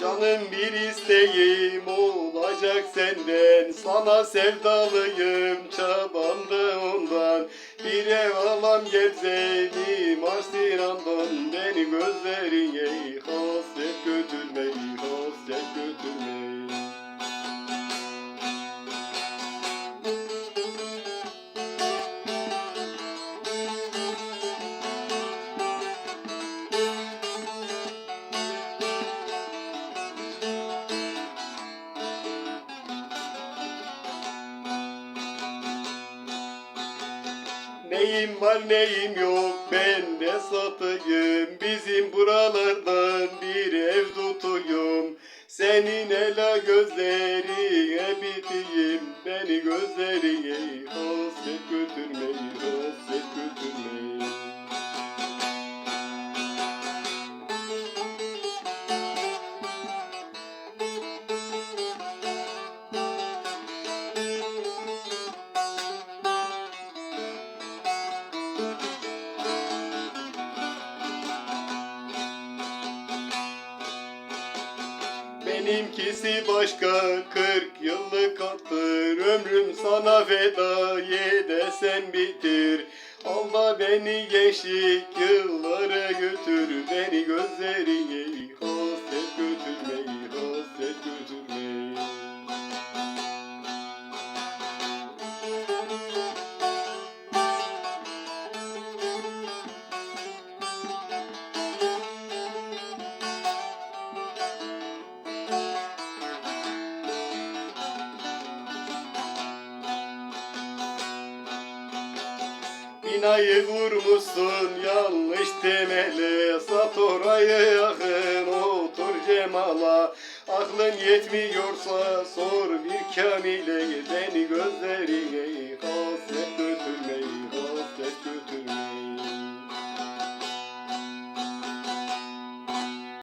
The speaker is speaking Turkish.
Canım bir isteğim olacak senden. Sana sevdalıyım çabam da ondan. Bir ev alam gelzelim Arsinan'dan Beni gözlerine hasret Neyim var neyim yok? Ben de satayım? Bizim buralardan bir ev tutuyum Senin ela gözlerine biteyim. Beni gözlerine hasret götürme Benimkisi başka kırk yıllık attır Ömrüm sana feda ye desen bitir. Al da beni gençlik yıllara götür. Beni gözlerine Binayı vurmuşsun. Yanlış temele Sat orayı yakın. Otur Cemal'a Aklın yetmiyorsa sor bir kamile. Beni gözlerine